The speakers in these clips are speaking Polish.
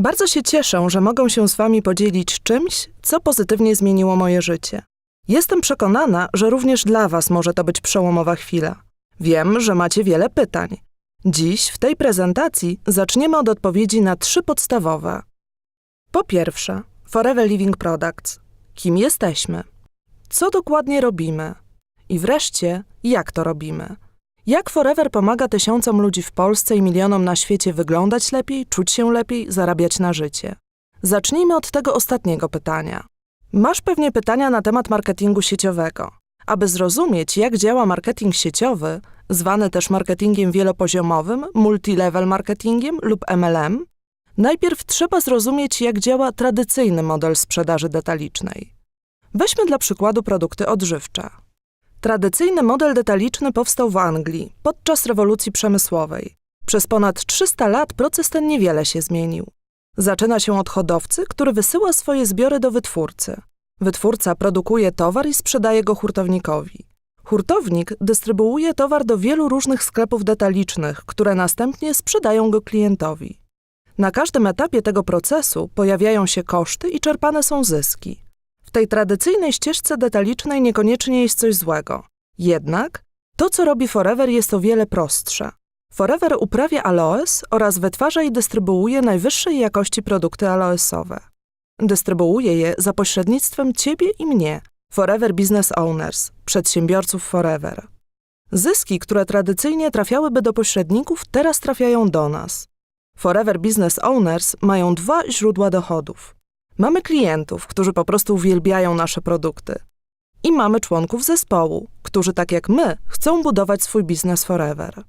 Bardzo się cieszę, że mogę się z Wami podzielić czymś, co pozytywnie zmieniło moje życie. Jestem przekonana, że również dla Was może to być przełomowa chwila. Wiem, że macie wiele pytań. Dziś w tej prezentacji zaczniemy od odpowiedzi na trzy podstawowe. Po pierwsze, Forever Living Products. Kim jesteśmy? Co dokładnie robimy? I wreszcie, jak to robimy? Jak Forever pomaga tysiącom ludzi w Polsce i milionom na świecie wyglądać lepiej, czuć się lepiej, zarabiać na życie? Zacznijmy od tego ostatniego pytania. Masz pewnie pytania na temat marketingu sieciowego. Aby zrozumieć, jak działa marketing sieciowy, zwany też marketingiem wielopoziomowym, multilevel marketingiem lub MLM, najpierw trzeba zrozumieć, jak działa tradycyjny model sprzedaży detalicznej. Weźmy dla przykładu produkty odżywcze. Tradycyjny model detaliczny powstał w Anglii podczas rewolucji przemysłowej. Przez ponad 300 lat proces ten niewiele się zmienił. Zaczyna się od hodowcy, który wysyła swoje zbiory do wytwórcy. Wytwórca produkuje towar i sprzedaje go hurtownikowi. Hurtownik dystrybuuje towar do wielu różnych sklepów detalicznych, które następnie sprzedają go klientowi. Na każdym etapie tego procesu pojawiają się koszty i czerpane są zyski. W tej tradycyjnej ścieżce detalicznej niekoniecznie jest coś złego. Jednak to, co robi Forever, jest o wiele prostsze. Forever uprawia aloes oraz wytwarza i dystrybuuje najwyższej jakości produkty aloesowe. Dystrybuuje je za pośrednictwem ciebie i mnie, Forever Business Owners, przedsiębiorców Forever. Zyski, które tradycyjnie trafiałyby do pośredników, teraz trafiają do nas. Forever Business Owners mają dwa źródła dochodów. Mamy klientów, którzy po prostu uwielbiają nasze produkty. I mamy członków zespołu, którzy tak jak my chcą budować swój biznes forever.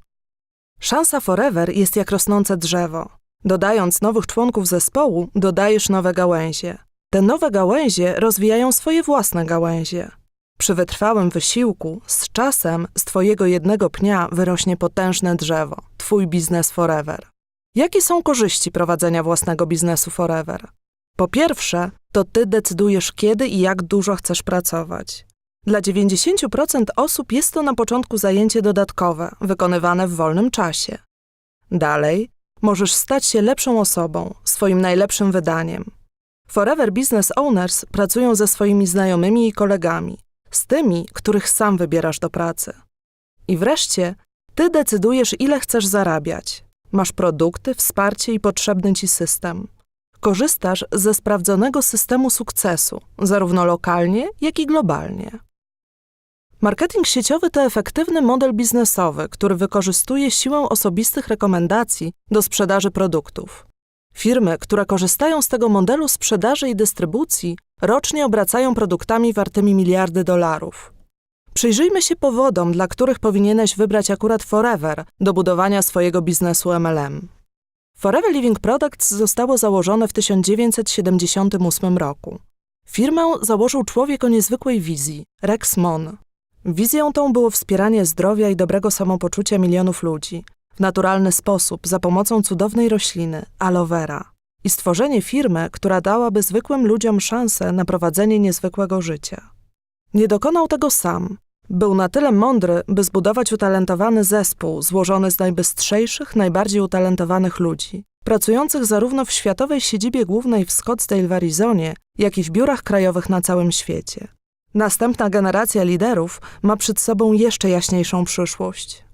Szansa forever jest jak rosnące drzewo. Dodając nowych członków zespołu, dodajesz nowe gałęzie. Te nowe gałęzie rozwijają swoje własne gałęzie. Przy wytrwałym wysiłku, z czasem z Twojego jednego pnia wyrośnie potężne drzewo Twój biznes forever. Jakie są korzyści prowadzenia własnego biznesu forever? Po pierwsze, to Ty decydujesz, kiedy i jak dużo chcesz pracować. Dla 90% osób jest to na początku zajęcie dodatkowe, wykonywane w wolnym czasie. Dalej, możesz stać się lepszą osobą, swoim najlepszym wydaniem. Forever Business Owners pracują ze swoimi znajomymi i kolegami, z tymi, których sam wybierasz do pracy. I wreszcie, ty decydujesz, ile chcesz zarabiać. Masz produkty, wsparcie i potrzebny ci system. Korzystasz ze sprawdzonego systemu sukcesu, zarówno lokalnie, jak i globalnie. Marketing sieciowy to efektywny model biznesowy, który wykorzystuje siłę osobistych rekomendacji do sprzedaży produktów. Firmy, które korzystają z tego modelu sprzedaży i dystrybucji, rocznie obracają produktami wartymi miliardy dolarów. Przyjrzyjmy się powodom, dla których powinieneś wybrać akurat Forever do budowania swojego biznesu MLM. Forever Living Products zostało założone w 1978 roku. Firmę założył człowiek o niezwykłej wizji, Rex Mon. Wizją tą było wspieranie zdrowia i dobrego samopoczucia milionów ludzi w naturalny sposób za pomocą cudownej rośliny, aloe vera i stworzenie firmy, która dałaby zwykłym ludziom szansę na prowadzenie niezwykłego życia. Nie dokonał tego sam. Był na tyle mądry, by zbudować utalentowany zespół złożony z najbystrzejszych, najbardziej utalentowanych ludzi, pracujących zarówno w światowej siedzibie głównej w Scottsdale w Arizonie, jak i w biurach krajowych na całym świecie. Następna generacja liderów ma przed sobą jeszcze jaśniejszą przyszłość.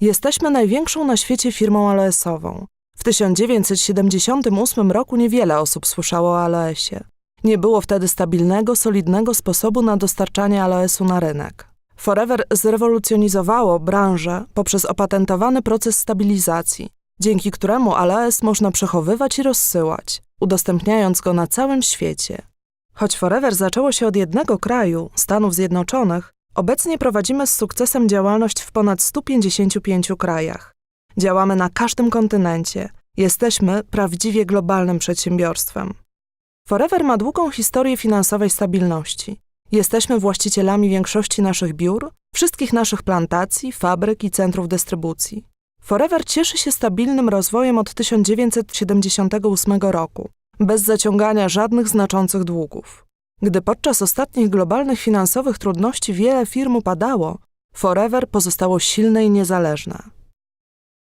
Jesteśmy największą na świecie firmą aloesową. W 1978 roku niewiele osób słyszało o aloesie. Nie było wtedy stabilnego, solidnego sposobu na dostarczanie aloesu na rynek. Forever zrewolucjonizowało branżę poprzez opatentowany proces stabilizacji, dzięki któremu aloes można przechowywać i rozsyłać, udostępniając go na całym świecie. Choć Forever zaczęło się od jednego kraju, Stanów Zjednoczonych, obecnie prowadzimy z sukcesem działalność w ponad 155 krajach. Działamy na każdym kontynencie. Jesteśmy prawdziwie globalnym przedsiębiorstwem. Forever ma długą historię finansowej stabilności. Jesteśmy właścicielami większości naszych biur, wszystkich naszych plantacji, fabryk i centrów dystrybucji. Forever cieszy się stabilnym rozwojem od 1978 roku, bez zaciągania żadnych znaczących długów. Gdy podczas ostatnich globalnych finansowych trudności wiele firm upadało, Forever pozostało silne i niezależne.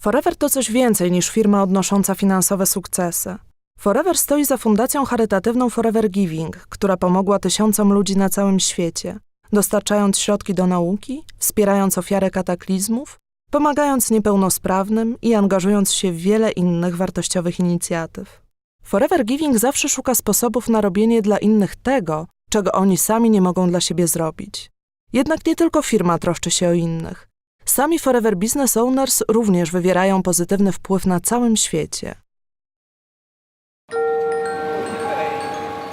Forever to coś więcej niż firma odnosząca finansowe sukcesy. Forever stoi za fundacją charytatywną Forever Giving, która pomogła tysiącom ludzi na całym świecie, dostarczając środki do nauki, wspierając ofiary kataklizmów, pomagając niepełnosprawnym i angażując się w wiele innych wartościowych inicjatyw. Forever Giving zawsze szuka sposobów na robienie dla innych tego, czego oni sami nie mogą dla siebie zrobić. Jednak nie tylko firma troszczy się o innych. Sami Forever Business Owners również wywierają pozytywny wpływ na całym świecie.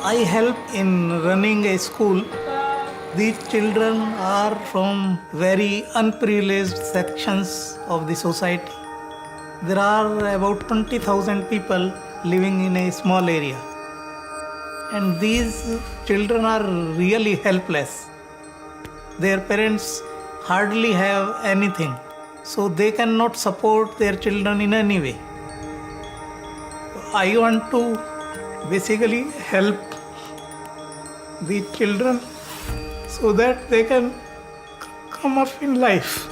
I help in running a school. These children are from very unprivileged sections of the society. There are about 20,000 people living in a small area. And these children are really helpless. Their parents hardly have anything, so they cannot support their children in any way. I want to basically help the children so that they can come up in life.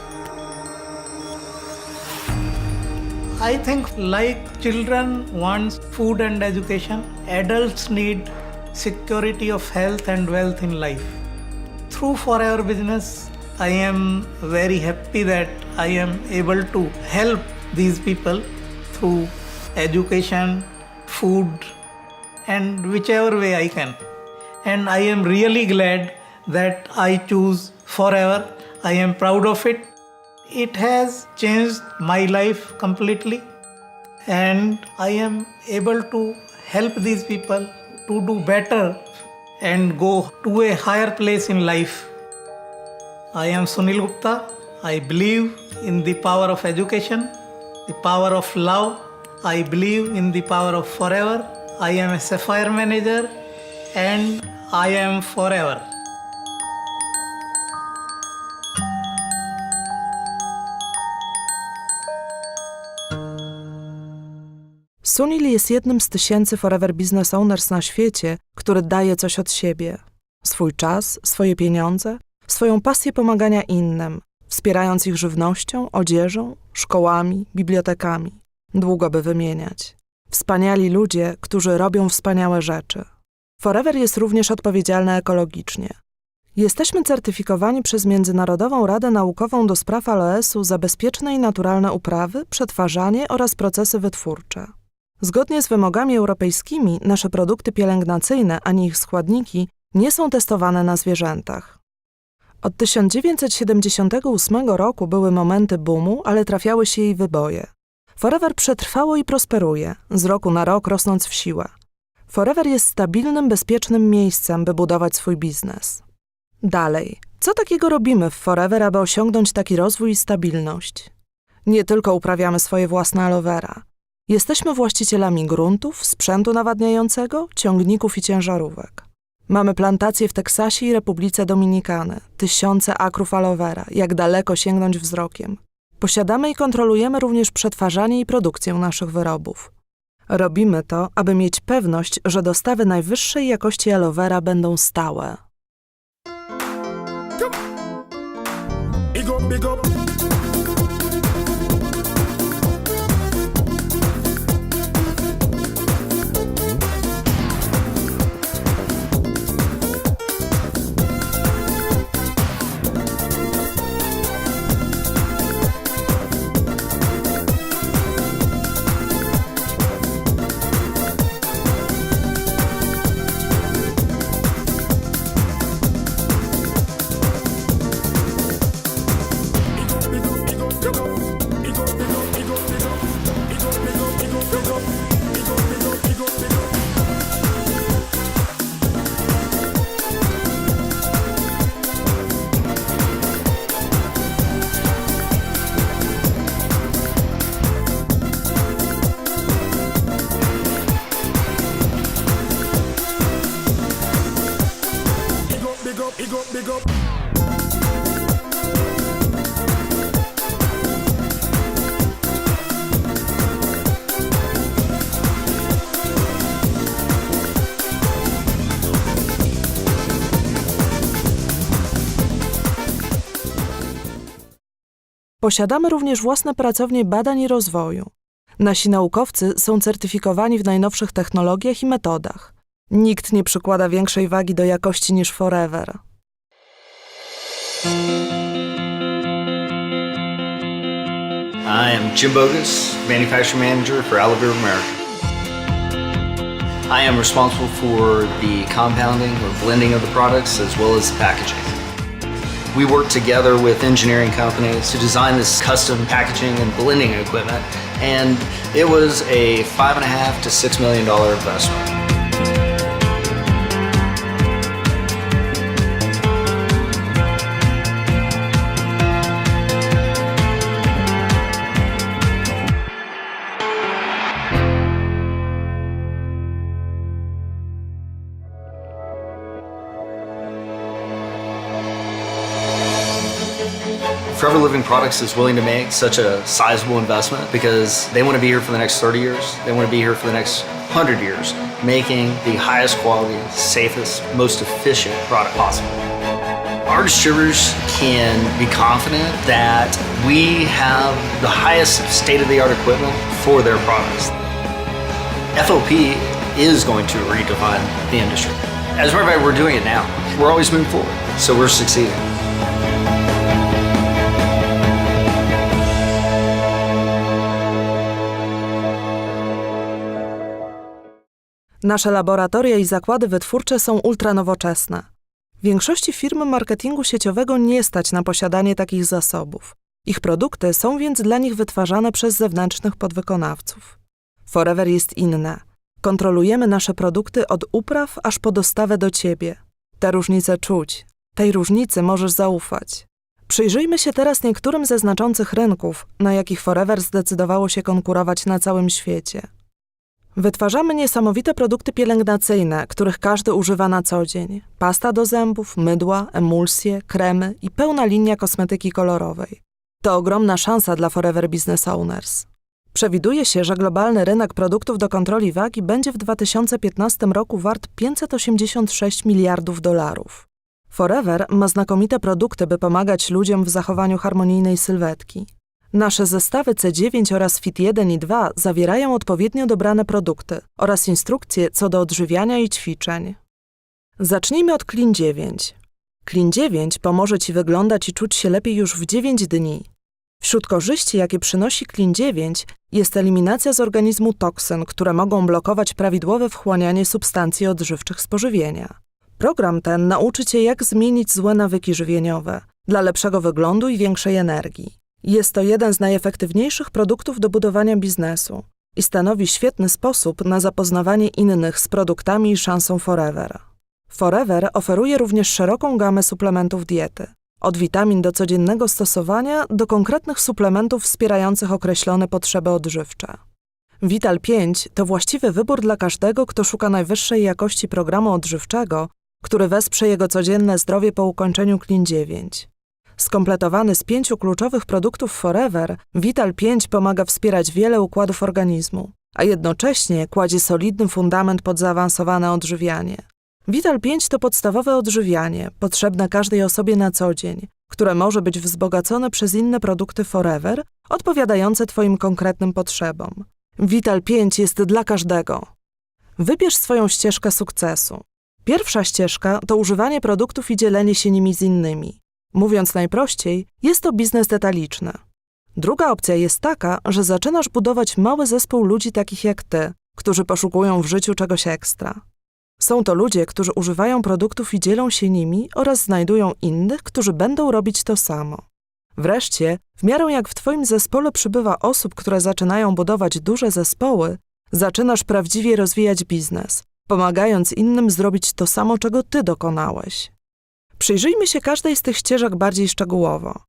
I think like children wants food and education, adults need security of health and wealth in life. Through Forever Business, I am very happy that I am able to help these people through education, food, and whichever way I can. And I am really glad that I choose forever. I am proud of it. It has changed my life completely, and I am able to help these people to do better and go to a higher place in life. I am Sunil Gupta. I believe in the power of education, the power of love. I believe in the power of forever. I am a Sapphire manager and I am forever. Sunil jest jednym z tysięcy Forever Business Owners na świecie, który daje coś od siebie. Swój czas, swoje pieniądze, swoją pasję pomagania innym, wspierając ich żywnością, odzieżą, szkołami, bibliotekami. Długo by wymieniać. Wspaniali ludzie, którzy robią wspaniałe rzeczy. Forever jest również odpowiedzialna ekologicznie. Jesteśmy certyfikowani przez Międzynarodową Radę Naukową do spraw aloesu za bezpieczne i naturalne uprawy, przetwarzanie oraz procesy wytwórcze. Zgodnie z wymogami europejskimi, nasze produkty pielęgnacyjne ani ich składniki nie są testowane na zwierzętach. Od 1978 roku były momenty boomu, ale trafiały się jej wyboje. Forever przetrwało i prosperuje, z roku na rok rosnąc w siłę. Forever jest stabilnym, bezpiecznym miejscem, by budować swój biznes. Dalej, co takiego robimy w Forever, aby osiągnąć taki rozwój i stabilność? Nie tylko uprawiamy swoje własne aloe vera. Jesteśmy właścicielami gruntów, sprzętu nawadniającego, ciągników i ciężarówek. Mamy plantacje w Teksasie i Republice Dominikany, tysiące akrów aloe vera, jak daleko sięgnąć wzrokiem. Posiadamy i kontrolujemy również przetwarzanie i produkcję naszych wyrobów. Robimy to, aby mieć pewność, że dostawy najwyższej jakości aloe vera będą stałe. Big up, big up. Posiadamy również własne pracownie badań i rozwoju. Nasi naukowcy są certyfikowani w najnowszych technologiach i metodach. Nikt nie przykłada większej wagi do jakości niż Forever. I am Jim Bogus, manufacturing manager for Aliver America. I am responsible for the compounding or blending of the products as well as the packaging. We work together with engineering companies to design this custom packaging and blending equipment, and it was a five and a half to six million dollar investment. Products is willing to make such a sizable investment because they want to be here for the next 30 years. They want to be here for the next 100 years, making the highest quality, safest, most efficient product possible. Our distributors can be confident that we have the highest state of the art equipment for their products. FOP is going to redefine the industry. As a matter of fact, we're doing it now. We're always moving forward, so we're succeeding. Nasze laboratoria i zakłady wytwórcze są ultranowoczesne. Większości firm marketingu sieciowego nie stać na posiadanie takich zasobów. Ich produkty są więc dla nich wytwarzane przez zewnętrznych podwykonawców. Forever jest inne. Kontrolujemy nasze produkty od upraw aż po dostawę do ciebie. Te różnice czuć. Tej różnicy możesz zaufać. Przyjrzyjmy się teraz niektórym ze znaczących rynków, na jakich Forever zdecydowało się konkurować na całym świecie. Wytwarzamy niesamowite produkty pielęgnacyjne, których każdy używa na co dzień. Pasta do zębów, mydła, emulsje, kremy i pełna linia kosmetyki kolorowej. To ogromna szansa dla Forever Business Owners. Przewiduje się, że globalny rynek produktów do kontroli wagi będzie w 2015 roku wart 586 miliardów dolarów. Forever ma znakomite produkty, by pomagać ludziom w zachowaniu harmonijnej sylwetki. Nasze zestawy C9 oraz FIT1 i 2 zawierają odpowiednio dobrane produkty oraz instrukcje co do odżywiania i ćwiczeń. Zacznijmy od Clean 9. Clean 9 pomoże Ci wyglądać i czuć się lepiej już w 9 dni. Wśród korzyści, jakie przynosi Clean 9, jest eliminacja z organizmu toksyn, które mogą blokować prawidłowe wchłanianie substancji odżywczych z pożywienia. Program ten nauczy Cię, jak zmienić złe nawyki żywieniowe dla lepszego wyglądu i większej energii. Jest to jeden z najefektywniejszych produktów do budowania biznesu i stanowi świetny sposób na zapoznawanie innych z produktami i szansą Forever. Forever oferuje również szeroką gamę suplementów diety, od witamin do codziennego stosowania do konkretnych suplementów wspierających określone potrzeby odżywcze. Vital 5 to właściwy wybór dla każdego, kto szuka najwyższej jakości programu odżywczego, który wesprze jego codzienne zdrowie po ukończeniu Clean 9. Skompletowany z pięciu kluczowych produktów Forever, Vital 5 pomaga wspierać wiele układów organizmu, a jednocześnie kładzie solidny fundament pod zaawansowane odżywianie. Vital 5 to podstawowe odżywianie, potrzebne każdej osobie na co dzień, które może być wzbogacone przez inne produkty Forever, odpowiadające Twoim konkretnym potrzebom. Vital 5 jest dla każdego. Wybierz swoją ścieżkę sukcesu. Pierwsza ścieżka to używanie produktów i dzielenie się nimi z innymi. Mówiąc najprościej, jest to biznes detaliczny. Druga opcja jest taka, że zaczynasz budować mały zespół ludzi takich jak ty, którzy poszukują w życiu czegoś ekstra. Są to ludzie, którzy używają produktów i dzielą się nimi oraz znajdują innych, którzy będą robić to samo. Wreszcie, w miarę jak w Twoim zespole przybywa osób, które zaczynają budować duże zespoły, zaczynasz prawdziwie rozwijać biznes, pomagając innym zrobić to samo, czego Ty dokonałeś. Przyjrzyjmy się każdej z tych ścieżek bardziej szczegółowo.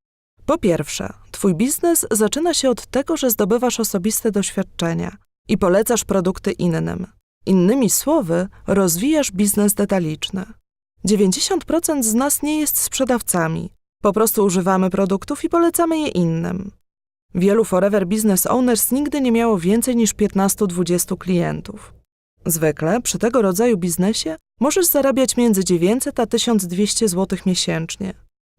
Po pierwsze, Twój biznes zaczyna się od tego, że zdobywasz osobiste doświadczenia i polecasz produkty innym. Innymi słowy, rozwijasz biznes detaliczny. 90% z nas nie jest sprzedawcami. Po prostu używamy produktów i polecamy je innym. Wielu Forever Business Owners nigdy nie miało więcej niż 15-20 klientów. Zwykle przy tego rodzaju biznesie możesz zarabiać między 900 a 1200 zł miesięcznie.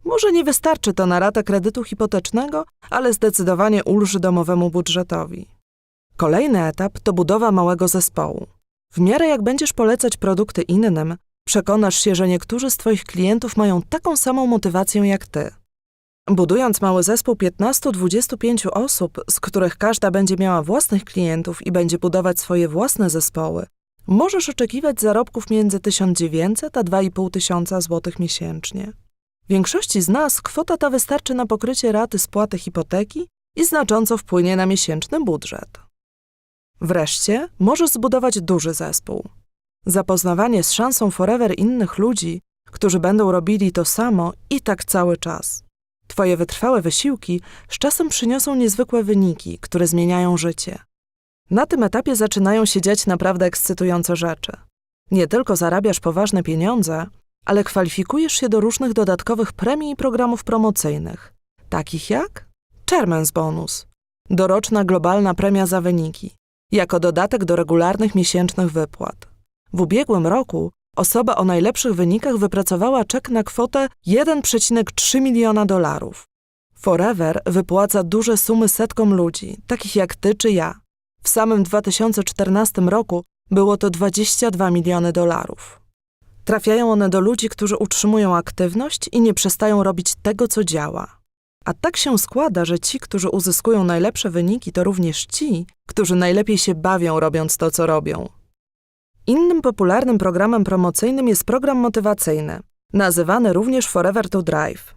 Może nie wystarczy to na ratę kredytu hipotecznego, ale zdecydowanie ulży domowemu budżetowi. Kolejny etap to budowa małego zespołu. W miarę jak będziesz polecać produkty innym, przekonasz się, że niektórzy z Twoich klientów mają taką samą motywację jak Ty. Budując mały zespół 15-25 osób, z których każda będzie miała własnych klientów i będzie budować swoje własne zespoły, możesz oczekiwać zarobków między 1900 a 2500 tysiąca złotych miesięcznie. Większości z nas kwota ta wystarczy na pokrycie raty spłaty hipoteki i znacząco wpłynie na miesięczny budżet. Wreszcie możesz zbudować duży zespół. Zapoznawanie z szansą forever innych ludzi, którzy będą robili to samo i tak cały czas. Twoje wytrwałe wysiłki z czasem przyniosą niezwykłe wyniki, które zmieniają życie. Na tym etapie zaczynają się dziać naprawdę ekscytujące rzeczy. Nie tylko zarabiasz poważne pieniądze, ale kwalifikujesz się do różnych dodatkowych premii i programów promocyjnych, takich jak Chairman's Bonus, doroczna globalna premia za wyniki, jako dodatek do regularnych miesięcznych wypłat. W ubiegłym roku osoba o najlepszych wynikach wypracowała czek na kwotę 1,3 miliona dolarów. Forever wypłaca duże sumy setkom ludzi, takich jak ty czy ja. W samym 2014 roku było to 22 miliony dolarów. Trafiają one do ludzi, którzy utrzymują aktywność i nie przestają robić tego, co działa. A tak się składa, że ci, którzy uzyskują najlepsze wyniki, to również ci, którzy najlepiej się bawią robiąc to, co robią. Innym popularnym programem promocyjnym jest program motywacyjny, nazywany również Forever to Drive.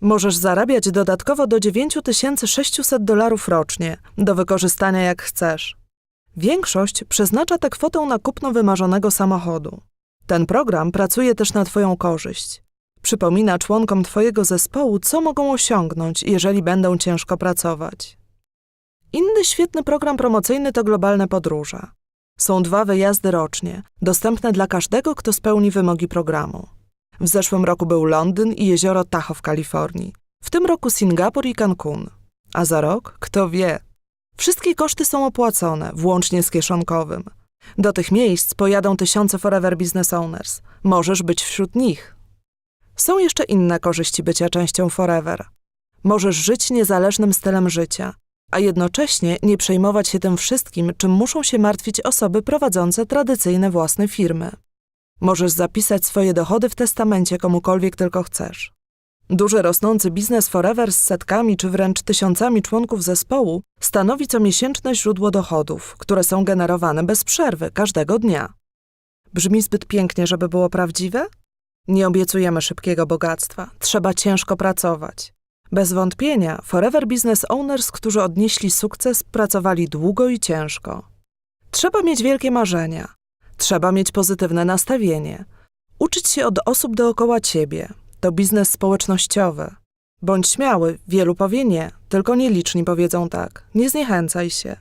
Możesz zarabiać dodatkowo do 9600 dolarów rocznie, do wykorzystania jak chcesz. Większość przeznacza tę kwotę na kupno wymarzonego samochodu. Ten program pracuje też na Twoją korzyść. Przypomina członkom Twojego zespołu, co mogą osiągnąć, jeżeli będą ciężko pracować. Inny świetny program promocyjny to globalne podróże. Są dwa wyjazdy rocznie, dostępne dla każdego, kto spełni wymogi programu. W zeszłym roku był Londyn i jezioro Tahoe w Kalifornii. W tym roku Singapur i Cancun. A za rok, kto wie. Wszystkie koszty są opłacone, włącznie z kieszonkowym. Do tych miejsc pojadą tysiące Forever Business Owners. Możesz być wśród nich. Są jeszcze inne korzyści bycia częścią Forever. Możesz żyć niezależnym stylem życia, a jednocześnie nie przejmować się tym wszystkim, czym muszą się martwić osoby prowadzące tradycyjne własne firmy. Możesz zapisać swoje dochody w testamencie komukolwiek tylko chcesz. Duży rosnący biznes Forever z setkami czy wręcz tysiącami członków zespołu stanowi comiesięczne źródło dochodów, które są generowane bez przerwy każdego dnia. Brzmi zbyt pięknie, żeby było prawdziwe? Nie obiecujemy szybkiego bogactwa, trzeba ciężko pracować. Bez wątpienia Forever Business Owners, którzy odnieśli sukces, pracowali długo i ciężko. Trzeba mieć wielkie marzenia, trzeba mieć pozytywne nastawienie, uczyć się od osób dookoła ciebie. To biznes społecznościowy. Bądź śmiały, wielu powie nie, tylko nieliczni powiedzą tak. Nie zniechęcaj się.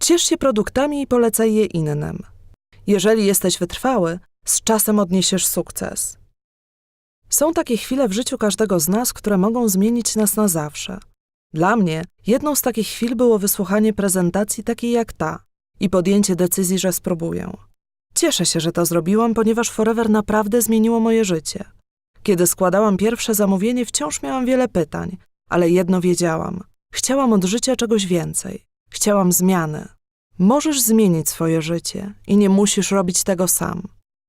Ciesz się produktami i polecaj je innym. Jeżeli jesteś wytrwały, z czasem odniesiesz sukces. Są takie chwile w życiu każdego z nas, które mogą zmienić nas na zawsze. Dla mnie jedną z takich chwil było wysłuchanie prezentacji takiej jak ta i podjęcie decyzji, że spróbuję. Cieszę się, że to zrobiłam, ponieważ Forever naprawdę zmieniło moje życie. Kiedy składałam pierwsze zamówienie, wciąż miałam wiele pytań, ale jedno wiedziałam. Chciałam od życia czegoś więcej. Chciałam zmiany. Możesz zmienić swoje życie i nie musisz robić tego sam.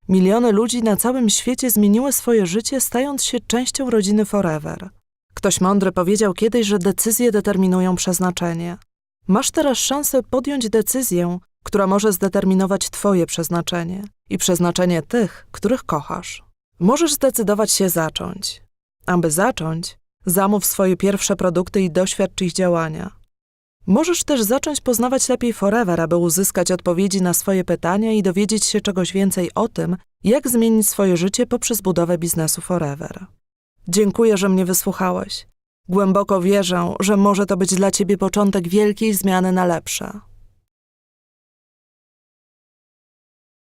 Miliony ludzi na całym świecie zmieniły swoje życie, stając się częścią rodziny Forever. Ktoś mądry powiedział kiedyś, że decyzje determinują przeznaczenie. Masz teraz szansę podjąć decyzję, która może zdeterminować Twoje przeznaczenie i przeznaczenie tych, których kochasz. Możesz zdecydować się zacząć. Aby zacząć, zamów swoje pierwsze produkty i doświadcz ich działania. Możesz też zacząć poznawać lepiej Forever, aby uzyskać odpowiedzi na swoje pytania i dowiedzieć się czegoś więcej o tym, jak zmienić swoje życie poprzez budowę biznesu Forever. Dziękuję, że mnie wysłuchałeś. Głęboko wierzę, że może to być dla Ciebie początek wielkiej zmiany na lepsze.